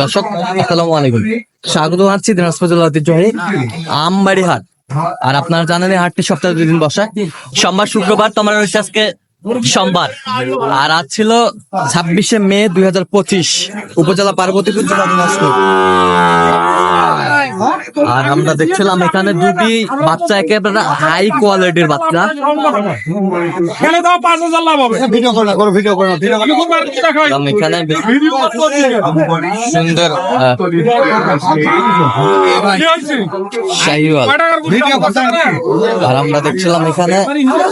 দর্শক, আসসালামু আলাইকুম। স্বাগত জানাচ্ছি দিনাজপুর জেলা ঐতিহ্যবাহী আমবাড়ি হাট। আর আপনারা জানেন এই হাটটি সপ্তাহে দুদিন বসে। সোমবার, শুক্রবার, তোমার রয়েছে আজকে সোমবার। আর আজ ছিল ছাব্বিশে মে দুই হাজার পঁচিশ উপজেলা পার্বতীপুর জেলা দিনাজপুর। আর আমরা দেখছিলাম এখানে দুটি বাচ্চা একেবারে হাই কোয়ালিটির বাচ্চা। এখানে দাও পাঁচ হাজার লাভ হবে। ভিডিও করো না করো ভিডিও করো না ভিডিও করো। এবং এখানে বেশ সুন্দর আর আমরা দেখছিলাম এখানে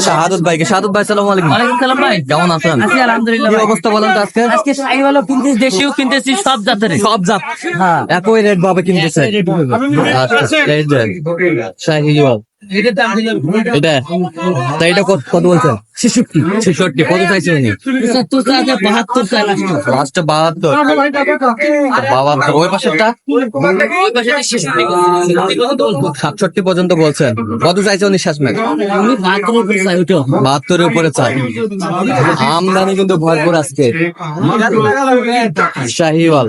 শাহাদত ভাইকে। শাহাদত ভাই সালাম আলাইকুম। সালাম ভাই কেমন আছেন? আছি আলহামদুলিল্লাহ কি অবস্থা বলেন তো আজকে? শাহি কিনতেছি দেশিও কিনতেছি সব জাতের। সব জাত। হ্যাঁ। একই রেট ভাবে কিনতেছে। আচ্ছা, এটা তা এটা কত কত বলছেন ছেষট্টি ছেষট্টি কত চাইছে উনি বাহাত্তর ওই পাশেরটা সাতষট্টি পর্যন্ত বলছেন কত চাইছে উনি শেষ ম্যাচ বাহাত্তরের উপরে চাই আমদানি কিন্তু ভরপুর আজকে শাহিওয়াল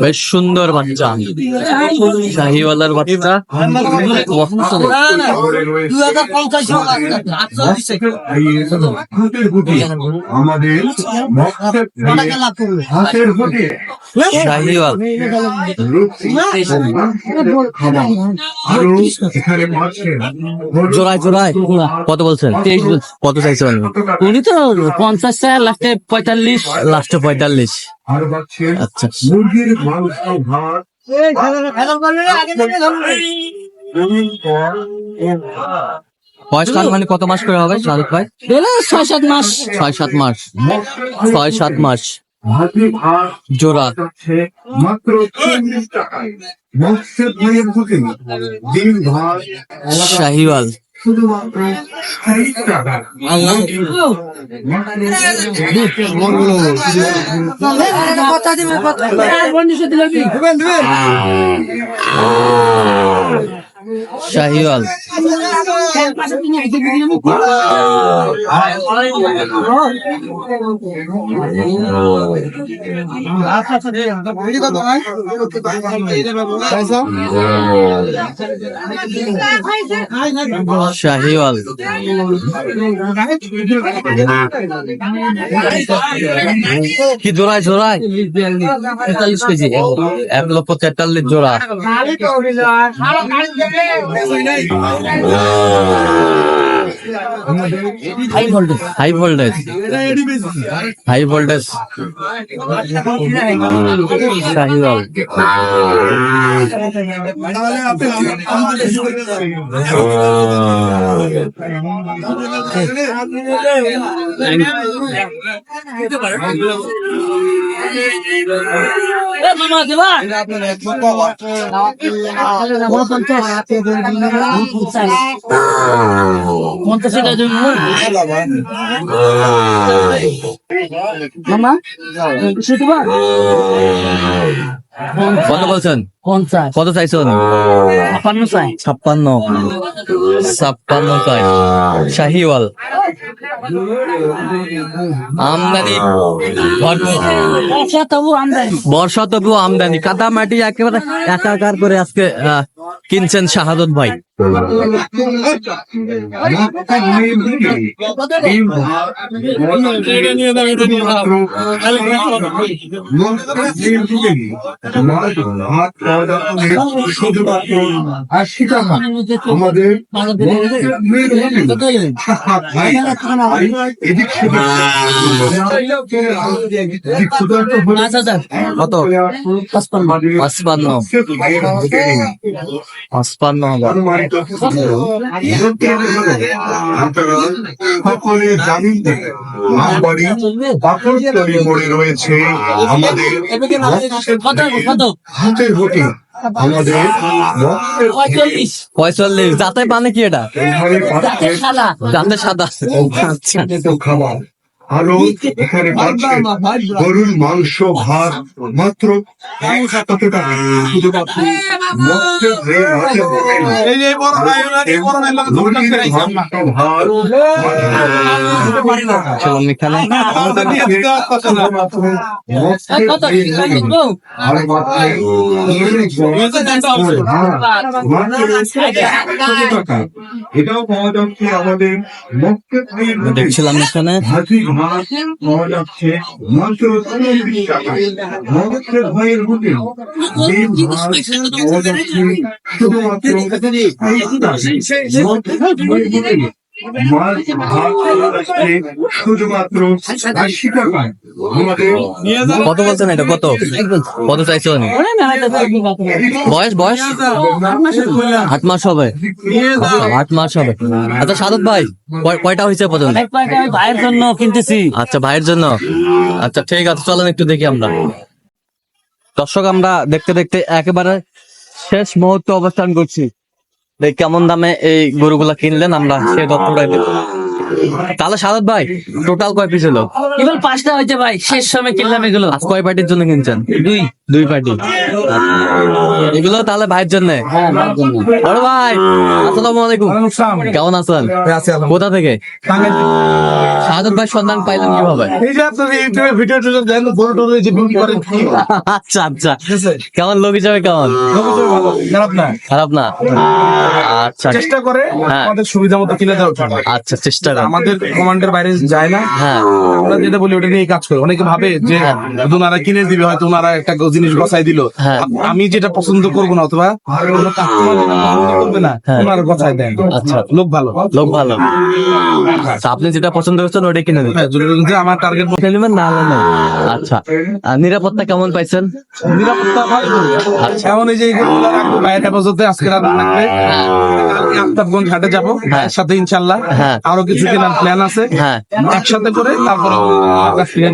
বেশ সুন্দর বাচ্চা। শাহিওয়ালের বাচ্চা। আমাদের শাহিওয়াল। জোড়ায় জোড়ায়। কত বলছেন? কত চাইছেন উনি তো পঞ্চাশ লাস্টে পঁয়তাল্লিশ। লাস্টে পঁয়তাল্লিশ। আর মাছের আচ্ছা। মুরগির মাংস ভাত বয়স কাল মানে কত মাস করে হবে শাহরুখ ভাই? ছয় সাত মাস। ছয় সাত মাস। ছয় সাত মাস। ভাত জোড়া। মাত্র চল্লিশ টাকায়। মৎস্যের ডিম ভাত শাহিওয়াল। শুধুমাত্র ষাট টাকা শাহিওয়াল। শাহিওয়াল। কি জোড়ায় জোড়ায়? তেতাল্লিশ কেজি এক লক্ষ তেতাল্লিশ জোড়া। High voltage high voltage high voltage Sahiwal মামা দেবা পঞ্চাশ টাকা দেবেন মামা কত বলছেন পঞ্চাশ। কত চাইছেন ছাপ্পান্ন চাই। ছাপ্পান্ন। ছাপ্পান্ন চাই। শাহিওয়াল। আমদানি। ভরপুর তবু আমদানি। বর্ষা তবু আমদানি। কাদা মাটি একেবারে একাকার করে আজকে আহ, কিনছেন শাহাদত ভাই। আমাদের কত পাঁচপান্ন পাঁচপান্ন সকলে জামিন দেবে আমবাড়ি পাথরতলি মোড়ে রয়েছে আমাদের হাতের গুটি আমাদের পঁয়তাল্লিশ। যাতে পানে কি এটা? যাতে সাদা। যাতে সাদা। আচ্ছা। খাবার। আলো এখানে পাচ্ছে গরুর মাংস ভাত মাত্র এটাও পাওয়া যাচ্ছে আমাদের দেখছিলাম এখানে। চল্লিশ টাকায় মক্কে ভয়ের যাচ্ছে শুধুমাত্র মাছ কত বলছেন এটা? কত? কত চাইছো উনি? বয়স বয়স? আট মাস হবে। আট মাস হবে। আচ্ছা সাদত ভাই কয়টা হয়েছে পর্যন্ত? ভাইয়ের জন্য কিনতেছি আচ্ছা ভাইয়ের জন্য। আচ্ছা ঠিক আছে, চলেন একটু দেখি আমরা। দর্শক, আমরা দেখতে দেখতে একেবারে শেষ মুহূর্তে অবস্থান করছি। কেমন দামে এই গরুগুলা কিনলেন আমরা সে তথ্যটাই দেব। তাহলে সাদত ভাই টোটাল কয় পিস হলো? এবার পাঁচটা হয়েছে ভাই শেষ সময় কিনলাম এগুলো। আজ কয় পার্টির জন্য কিনছেন? দুই। দুই পার্টি। এগুলো তাহলে ভাইয়ের জন্য? হ্যাঁ বড় ভাই আসসালামু আলাইকুম। কেমন আছেন? কোথা থেকে? সাদত ভাই সন্ধান পাইলেন কীভাবে? আচ্ছা আচ্ছা। কেমন লোক হিসাবে কেমন? খারাপ না। খারাপ না? আচ্ছা। চেষ্টা করে হ্যাঁ। আমাদের সুবিধা মতো কিনে জন্য। আচ্ছা চেষ্টা আমাদের কমান্ডের বাইরে যায় না। হ্যাঁ। আমরা যেটা বলি ওটা নিয়ে কাজ করি। অনেকে ভাবে যে ওনারা কিনে দিবে হয়তো ওনারা একটা জিনিস গছাই দিল হ্যাঁ। আমি যেটা পছন্দ করব না অথবা কোনো customer যেটা পছন্দ করবে না হ্যাঁ। গছাই দেন আচ্ছা। লোক ভালো লোক ভালো আচ্ছা, আপনি যেটা পছন্দ করছেন ওটাই কিনে হ্যাঁ, যে আমার টার্গেট কিনে নেবেন না আচ্ছা নিরাপত্তা কেমন পাইছেন নিরাপত্তা ভালো আচ্ছা। এমন এই যে বাইরে হেফাজতে আজকে রাত থাকবে আফতাবগঞ্জ ঘাটে যাব। সাথে ইনশাল্লাহ। আরও কিছু কেনার প্ল্যান আছে একসাথে করে তারপরে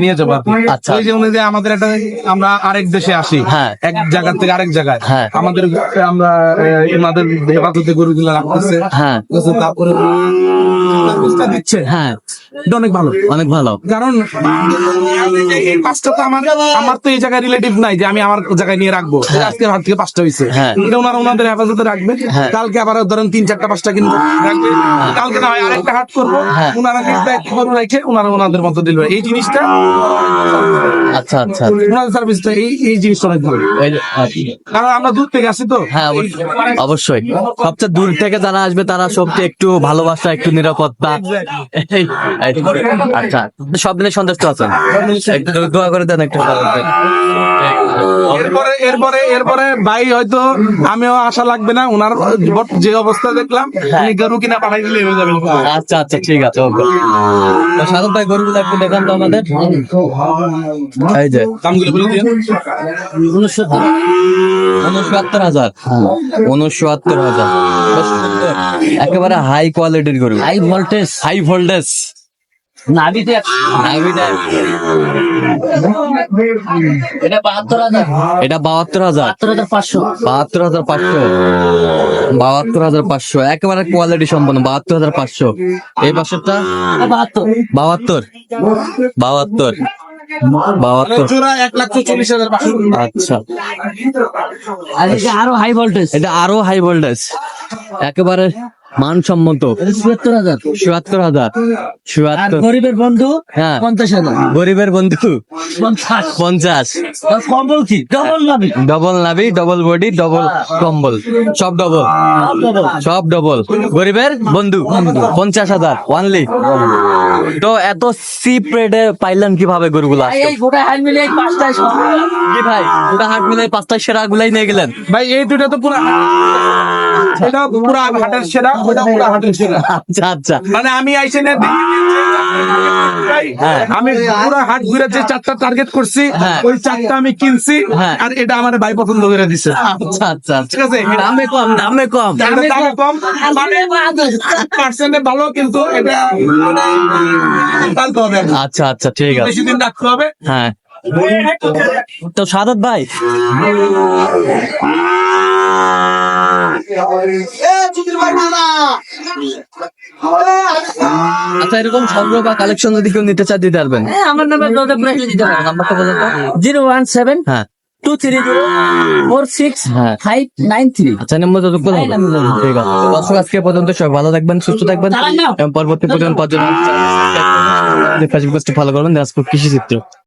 নিয়ে যাব আচ্ছা। ওই যে অনুযায়ী আমাদের একটা আমরা আরেক দেশে আসি হ্যাঁ। এক জায়গা থেকে আরেক জায়গায়। হ্যাঁ। আমাদের আমরা আমাদের হেফাজতে গরুগুলো রাখতেছে। হ্যাঁ। তারপরে দিচ্ছে। হ্যাঁ। এটা অনেক ভালো। অনেক ভালো। কারণ পাঁচটা তো আমার আমার তো এই জায়গায় রিলেটিভ নাই যে আমি আমার জায়গায় নিয়ে রাখব। আজকে হাট থেকে পাঁচটা হয়েছে হ্যাঁ। এটা ওনারা ওনাদের হেফাজতে রাখবে। হ্যাঁ। কালকে আবার ধরেন তিন চারটা পাঁচটা কিনবো রাখবে। কালকে না হয় আরেকটা হাট করব। হ্যাঁ। ওনারা নিজ দায়িত্ব করে রেখে ওনারা ওনাদের মতো দিল এই জিনিসটা আচ্ছা আচ্ছা। ওনাদের সার্ভিসটা এই এই জিনিসটা অনেক ভালো। আচ্ছা। কারণ আমরা দূর থেকে আসি তো। হ্যাঁ অবশ্যই। সবচেয়ে দূর থেকে যারা আসবে তারা সবচেয়ে একটু ভালোবাসা একটু নিরাপত্তা। আচ্ছা সব দিনে সন্তুষ্ট আছেন? একটু দোয়া করে দেন একটু এরপরে এরপরে এরপরে ভাই হয়তো আমিও আশা লাগবে না ওনার যে অবস্থা দেখলাম উনি গরু কিনা পাঠাই দিলে হয়ে যাবে। আচ্ছা আচ্ছা ঠিক আছে ওকে। তো শাহরুখ ভাই গরুগুলো একটু দেখান তো আমাদের। এই যে দামগুলো বলে দিন। উনসত্তর। হাজার। উনসত্তর হাজার। একেবারে হাই কোয়ালিটির গরু। হাই ভোল্টেজ হাই ভোল্টেজ নাভিতে এটা বাহাত্তর হাজার। এটা বাহাত্তর হাজার। বাহাত্তর হাজার পাঁচশো। বাহাত্তর হাজার পাঁচশো। বাহাত্তর হাজার পাঁচশো। একেবারে কোয়ালিটি সম্পন্ন বাহাত্তর হাজার পাঁচশো। এই পাশেরটা বাহাত্তর। বাহাত্তর। বাহাত্তর। বাহাত্তর। আচ্ছা। আরও হাই ভোল্টেজ এটা আরও হাই ভোল্টেজ একেবারে মানসম্মত। চুয়াত্তর হাজার। চুয়াত্তর হাজার। চুয়াত্তর। গরিবের বন্ধু হ্যাঁ। পঞ্চাশ হাজার। গরিবের বন্ধু পঞ্চাশ। পঞ্চাশ। কম্বল কি? ডবল নাবি। ডবল নাবি ডবল বডি ডবল কম্বল। সব ডবল। সব ডবল। গরিবের বন্ধু পঞ্চাশ হাজার ওয়ানলি তো এত সিপ রেটে পাইলেন কীভাবে গরুগুলা গোটা হাই মিলে পাঁচটায়। ভাই ওটা হাট মিলাই পাঁচটা সেরা গুলাই নিয়ে গেলেন। ভাই এই দুটো তো পুরো এটা পুরো হাটের সেরা। আচ্ছা আচ্ছা। মানে আমি আইসে না হ্যাঁ। আমি পুরো হাট ঘুরে যে চারটা টার্গেট করছি হ্যাঁ। ওই চারটা আমি কিনছি হ্যাঁ। আর এটা আমার ভাই পছন্দ করে দিছে। আচ্ছা আচ্ছা ঠিক আছে দামে কম দামে কম। দামে কম। মানে পার্সেন্টে ভালো কিন্তু এটা হবে আচ্ছা আচ্ছা ঠিক আছে। বেশি দিন রাখতে হবে। হ্যাঁ। তো সাদত ভাই। আচ্ছা এরকম সংগ্রহ বা কালেকশন যদি কেউ নিতে চায় দিতে পারবেন। হ্যাঁ, আমার নাম্বার প্রাইস দিতে পারেন। নাম্বারটা বলুন জিরো ওয়ান সেভেন হ্যাঁ। Two three zero four six হ্যাঁ। Five nine three. আচ্ছা নম্বর যত ঠিক আছে। দর্শক আজকে পর্যন্ত ভালো থাকবেন সুস্থ থাকবেন। এবং পরবর্তী পর্যন্ত পর্যন্ত ফেসবুক পেজটি ফলো করবেন দিনাজপুর কৃষি চিত্র